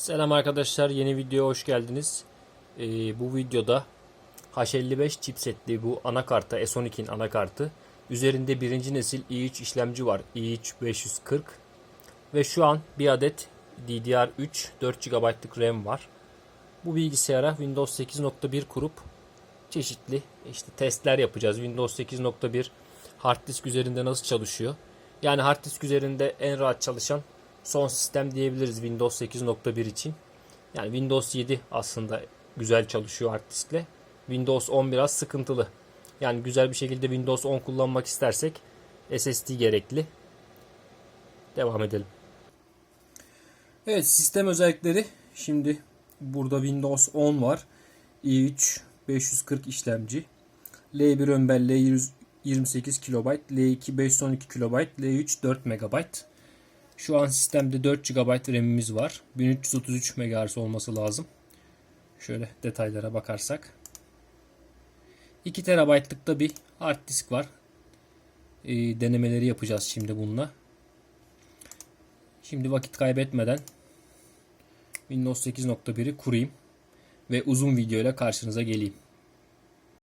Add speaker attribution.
Speaker 1: Selam arkadaşlar yeni videoya hoş geldiniz. Ee, bu videoda H55 chipsetli bu anakarta S12'in anakartı. Üzerinde birinci nesil i3 işlemci var. i3 540 ve şu an bir adet DDR3 4 GB'lık RAM var. Bu bilgisayara Windows 8.1 kurup çeşitli işte testler yapacağız. Windows 8.1 hard disk üzerinde nasıl çalışıyor? Yani hard disk üzerinde en rahat çalışan son sistem diyebiliriz Windows 8.1 için. Yani Windows 7 aslında güzel çalışıyor hard diskle. Windows 10 biraz sıkıntılı. Yani güzel bir şekilde Windows 10 kullanmak istersek SSD gerekli. Devam edelim. Evet sistem özellikleri şimdi burada Windows 10 var. i3 540 işlemci. L1 ön belleği 128 KB, L2 512 KB, L3 4 MB. Şu an sistemde 4 GB RAM'imiz var. 1333 MHz olması lazım. Şöyle detaylara bakarsak. 2 TB'lık da bir hard disk var. Ee, denemeleri yapacağız şimdi bununla. Şimdi vakit kaybetmeden Windows 8.1'i kurayım ve uzun video ile karşınıza geleyim.